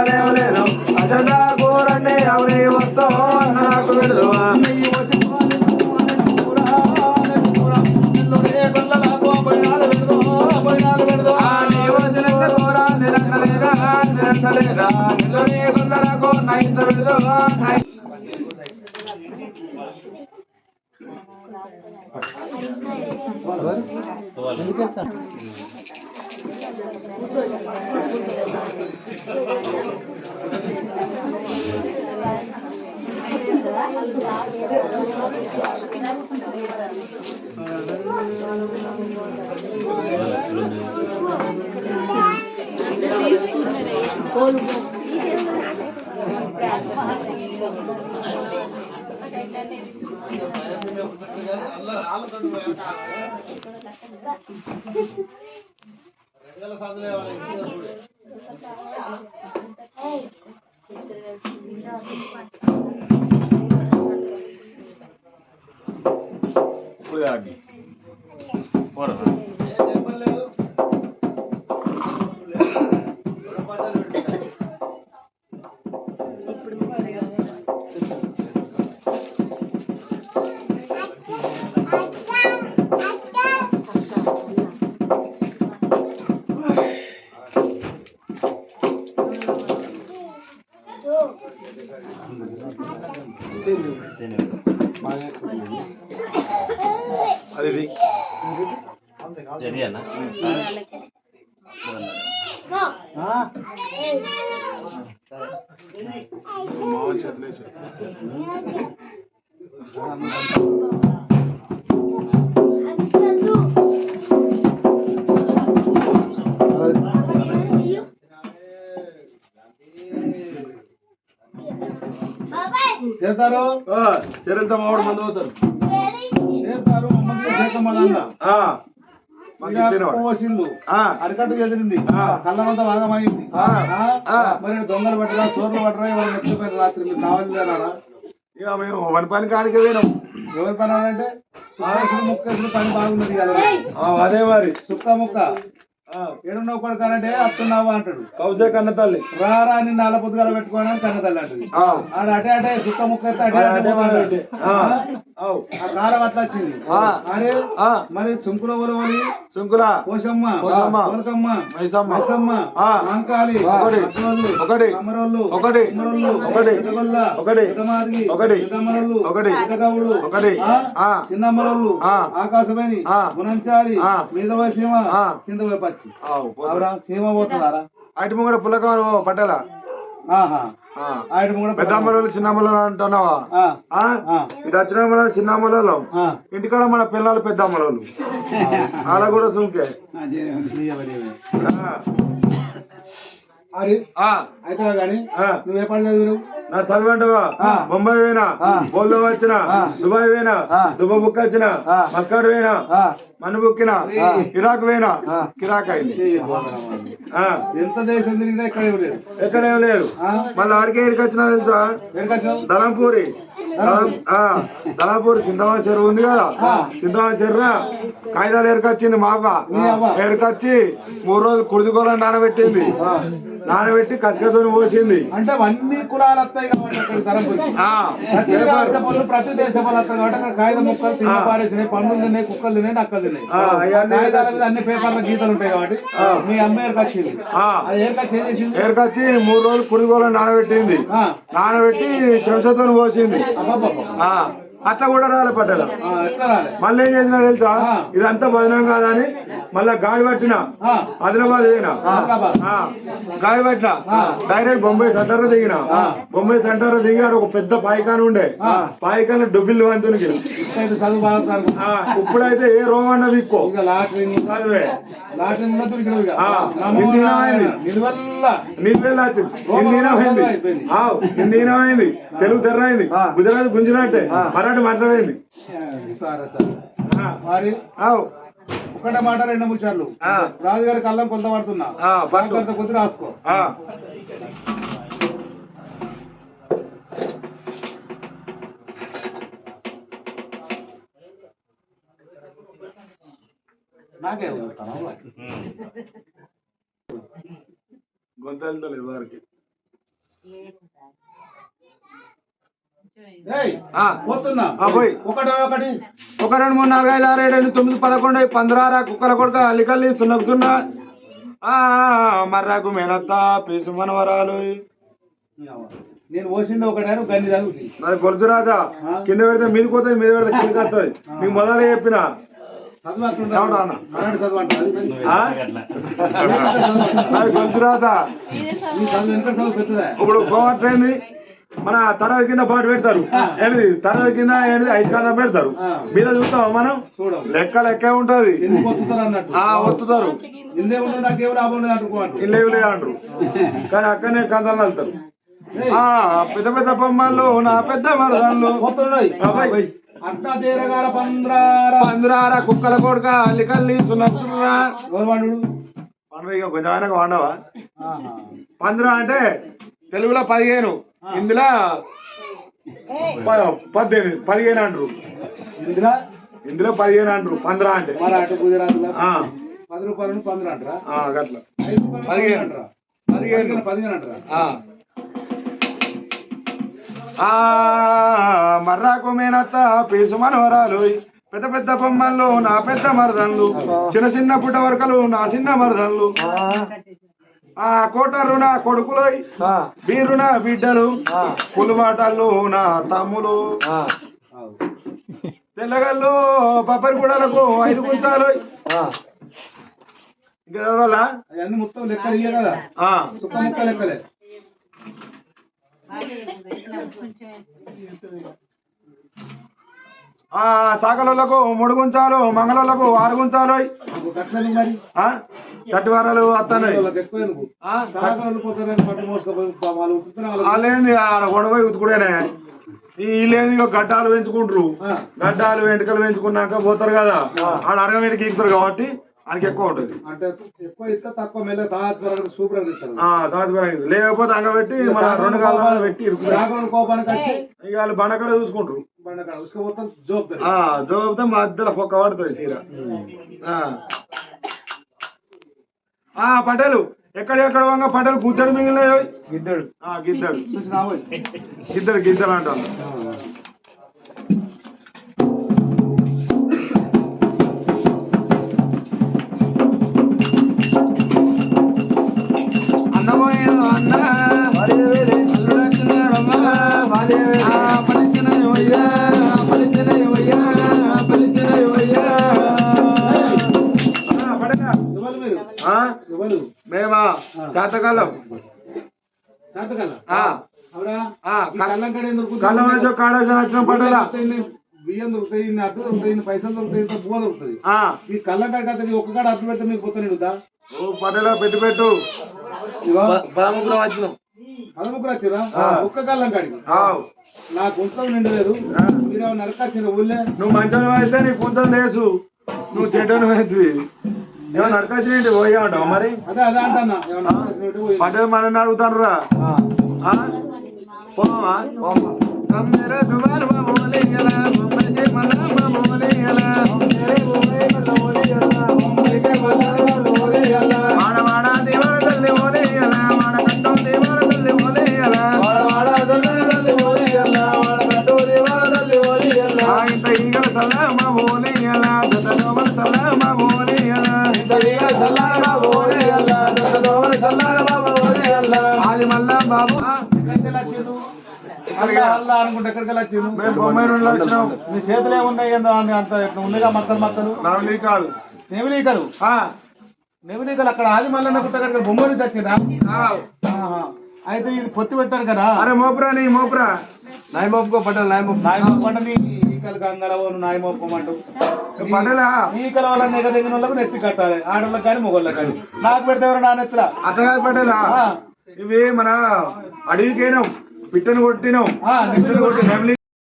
లేవలేను అజంతా కూరండి ఎవరి వస్తో నాకు విడుదవా నీ వచ్చినంత కూర నిరంటలేదా నిరంటలేదా నిన్ను నీ గుండెలకు నైంత విడుదవా నై చేస్తారు? చర్యలతో మామిడి మందు పోతారు చేస్తారు మమ్మల్ని. పోసిండు. అరికట్టు ఎదిరింది ఆ. కళ్ళమంతా భాగమైంది. మరి దొంగలు పట్టరా చోర్లు పట్టరా ఇవాళ ఎత్తుకుపోయిన రాత్రి? మీరు కావాలి ఇక మేము వన్ పని కాడికి పోయినాం. ఎవరి పని అంటే ముక్కేసులు పని బాగున్నది కదా. అదే మరి. సుక్క ముక్క. ఏడున్నావు కొడుకానంటే అత్తున్నావా అంటాడు కౌజే కన్న తల్లి రారా అని నాల పొద్దుగాల పెట్టుకోని కన్న తల్లి అంటది ఆడ అటే అటే సుక్క ముక్క అటే కాలం అట్లా వచ్చింది. అరే మరి సుంకుల ఒలవలి శంకుల పోషమ్మ పోషమ్మ. కోనకమ్మ మైసమ్మ. మైసమ్మ ఆ. అంకాలి ఒకటి. ఒకటి. కమరోళ్ళు ఒకటి. కుమరోళ్ళు, ఒకటి. పెదగొల్ల, ఒకటి. పెదమాదిగి, ఒకటి. పెదమరోళ్ళు, ఒకటి. పెదగౌళ్ళు, ఒకటి. చిన్నమ్మరోళ్ళు. ఆకాశమేని. గుణంచాలి. మీద పోయి సీమ ఆ. కింద పోయి సీమ పోతుందారా అటు ముంగడ పుల్లకం పట్టాల? ఆహా. ఆయన కూడా పెద్ద అమ్మలు చిన్న అమ్మలు అంటున్నావా? ఆ, ఆ? ఆ, ఇటు వచ్చిన అమ్మలు చిన్న అమ్మలలో ఆ. ఇంటికాడ మన పిల్లలు పెద్ద అమ్మలు అలా కూడా సుంకే. అయితే కానీ. నువ్వు ఏ పని చదివినావు? నా చదివంటవా. బొంబాయి పోయినా. బోల్దం వచ్చిన. దుబాయ్ పోయినా? ఆ. దుబాయ్ బుక్ వచ్చిన. మస్కాడ్ పోయినా? ఆ, మన బుక్కిన? ఆ. ఇరాక్ పోయినా. కిరాక్ అయింది ఎంత దేశం తిరిగినా ఇక్కడ ఏం లేదు ఎక్కడేం లేదు ఆ? మళ్ళీ ఆడికే ఇడికి వచ్చినా తెలుసా వెనకొచ్చావు దళంపూరి చింతమా చెరువు ఉంది కదా. చింతమా చెరువు కాగితాలు ఎరకొచ్చింది మా అవ్వ. ఎరకొచ్చి మూడు రోజులు కుడిదుకోవాలని నానబెట్టింది. నానబెట్టి కసికతోని పోసింది. అంటే అన్ని కులాలు వస్తాయి కాబట్టి అక్కడ ప్రతి దేశ పనులు వస్తాయి కాబట్టి అక్కడ కాగిత ముక్కలు తిన్న. పారేసినాయి పండులు తిన్నాయి కుక్కలు తిన్నాయి నక్కలు తిన్నాయి. కాగితాల మీద అన్ని పేపర్ల గీతలు ఉంటాయి కాబట్టి. మీ అమ్మ ఏర్కొచ్చింది. ఆ. అది చేసింది? మూడు రోజులు కుడిగోళం నానబెట్టింది. నానబెట్టి శంసతోని పోసింది. అట్లా కూడా రాలే పట్టేల మళ్ళీ ఏం చేసినా తెలుసా. ఇదంతా బదనం కాదని మళ్ళా గాడి పట్టిన. ఆదిలాబాద్ హైదరాబాద్. ఆ, గాడి పట్టిన. డైరెక్ట్ బొంబాయి సెంటర్ దిగిన. బొంబాయి సెంటర్ దిగి ఆడ ఒక పెద్ద పాయికాన్ ఉండే. పాయికాన్ డబ్బిల్లు వంతునికి. ఇప్పుడైతే ఏ రోమన్న విక్కో. చదివే. వచ్చింది. హిందీనమైంది తెలుగు తెర్రైంది. గుజరాత్ గుంజినట్టే. ఆ. మరాఠీ మంత్రమైంది సరే సరే ఆ. మరి ఆవ్. ఒకటే మాట రెండు ముచ్చట్లు ఆ. రాజుగారి కళ్ళం కొంత పడుతున్నా. జాగ్రత్త కొద్ది రాసుకో. నాకే గొంతలు వారికి ఏయ్, ఆ, పోతున్నా ఆ, పోయ్. ఒకటి ఒకటి. ఒక రెండు మూడు నాలుగు ఐదు ఆరు ఏడు ఎనిమిది తొమ్మిది పదకొండు పంద్రారా కుక్కల కొడుక అల్లికల్లి సున్నకు సున్న. ఆ, మర్రాకు మేనత్త పీసు మనవరాలు. నేను పోసింది ఒకటి గన్ని చదువుతుంది. మరి గొలుసు కింద పెడితే మీదకి పోతుంది మీద పెడితే కిందకి వస్తుంది మీకు మొదలే చెప్పిన. గొలుసు పెద్దదా? ఇప్పుడు గోవాట్ ఏంది మన తరగతి కింద పాటు పెడతారు. ఏంది తరగతి కింద ఏంది ఐదు కాంతం పెడతారు. మీద చూస్తాం మనం? చూడం. లెక్క లెక్క ఉంటది. వస్తుతారు ఇల్లేవి లేదంటారు కానీ అక్కడనే కందాలు వెళ్తారు ఆ పెద్ద పెద్ద బొమ్మలు నా పెద్ద తీరగాల పంద్రార. కుక్కల కొడుక అల్లికల్లి వాడు పండుగ కొంచెం ఆయనకు వాడవా. పందిరా అంటే తెలుగులో పదిహేను ఇందులో పద్దెనిమిది పదిహేను అంటారు ఇందులో? ఇందులో పదిహేను అంటారు పందిరా అంటే. మరాఠ గుజరాత్ ఆ, పది రూపాయలు పంద్ర అంటారా? రూపాయలు పదిహేను. అంటారా? పదిహేను. పదిహేను అంటారా? మర్రాకు మేనత్త పీసు మనవరాలు పెద్ద పెద్ద బొమ్మలు నా పెద్ద మరదన్లు చిన్న చిన్న పుట్ట వరకలు నా చిన్న మరదన్లు. ఆ కోటరు నా కొడుకులు వీరు నా బిడ్డలు పులుమాటలు నా తమ్ములు. తెల్లగల్లు బొబ్బరిగూడలకు ఐదు గుంచాలు. ఇంకా చదవాలా? అవన్నీ మొత్తం లెక్కలు ఇయ్య కదా? ఆ. సుక్క ముక్క లెక్కలే. ఆ చాకలకు మూడు గుంచాలు మంగళలకు ఆరు గుంచాలు నాకు కట్లేదు మరి ఆ? చట్టి వారాలు పట్టు వాళ్ళకి వాళ్ళేంది ఆడ గొడవ ఉతుకుడేనే. ఈ వీళ్ళేంది గడ్డాలు పెంచుకుంటారు. గడ్డాలు వెంట్రుకలు పెంచుకున్నాక పోతారు కదా. ఆడ అడగ వెంటకి ఎక్కుతారు కాబట్టి ఆయనకి ఎక్కువ ఉంటుంది. అంటే ఎక్కువ ఇస్తే తక్కువ మెల్ల తాత్పరంగా సూపర్ ఇస్తారు లేకపోతే అంగబెట్టి మన రెండు కాలాలు పెట్టి కోపానికి వచ్చి ఇక వాళ్ళు బండకడ చూసుకుంటారు. జోబితే మధ్యలో పొక్క పడుతుంది చీర ఆ. ఆ పటేలు ఎక్కడెక్కడ వంగ పటేలు గుద్దడు మిగిలిన గిద్దడు ఆ గిద్దడు గిద్దడు గిద్దడు అంటాను అన్నపోయిన అన్న అల్లుడొచ్చినాడమ్మ. మనిషి కాడేసిన వచ్చిన పడేలా దొరుకుతాయి, ఇన్ని బియ్యం దొరుకుతాయి ఇన్ని అట్లు దొరుకుతాయి ఇన్ని పైసలు దొరుకుతాయి ఇంత పువ్వు దొరుకుతుంది ఆ, ఈ కళ్ళం కాడ కదా ఒక్క కాడ అట్లు పెడితే మీకు పోతాను ఇడుతా ఓ పడేలా పెట్టి పెట్టు. పదముగ్గురం వచ్చినాం పదముగ్గురు వచ్చిరా. ఒక్క కళ్ళం కాడికి. ఆవ్. నా గుంటలో నిండు లేదు. ఆ. మీరు నడకొచ్చిన ఊళ్ళే? నువ్వు మంచం అయితే నీ కొంచెం లేసు. నువ్వు చెడ్డను వేద్వి ఏమో నడకొచ్చి పోయా ఉంటావు మరి? ఏమన్నా. పటేల్ మనని అడుగుతాను రా పోమా కమ్మెర దుబార్ బాబోలే గల బొమ్మకే బాబు ఎక్కడికి వచ్చిండు? అల్లా అల్లా అనుకుంటే ఎక్కడికి వచ్చిండు? మేము నుండి వచ్చినాం. చేతులు ఏమున్నాయి ఏందో అని అంత ఇట్లా ఉన్నాయిగా మత్తలు మత్తలు? నవలీకాలు ఆ, నెవిలీకలు అక్కడ ఆది మల్లన్న గుట్ట బొమ్మ నుంచి వచ్చిందా. అయితే ఇది పొత్తి పెట్టారు కదా? అరే మోపురా నీ మోపురా. నాయ మోపుకో పటేల్ నాయ మోపు నాయమొప్పండి ఈకలు గంగలవను నాయమొప్పమంటూ పటేలా ఈకల వల్ల నెగ దిగిన వాళ్ళకు నెత్తి కట్టాలి ఆడోళ్ళకి కానీ మొగోళ్ళకి కానీ. నాకు పెడితే ఎవరు నా నెత్తిలా? అట్లా కాదు పటేలా. ఇవి మన అడవికైనాం పిట్టను కొట్టినాం పిట్టను కొట్టి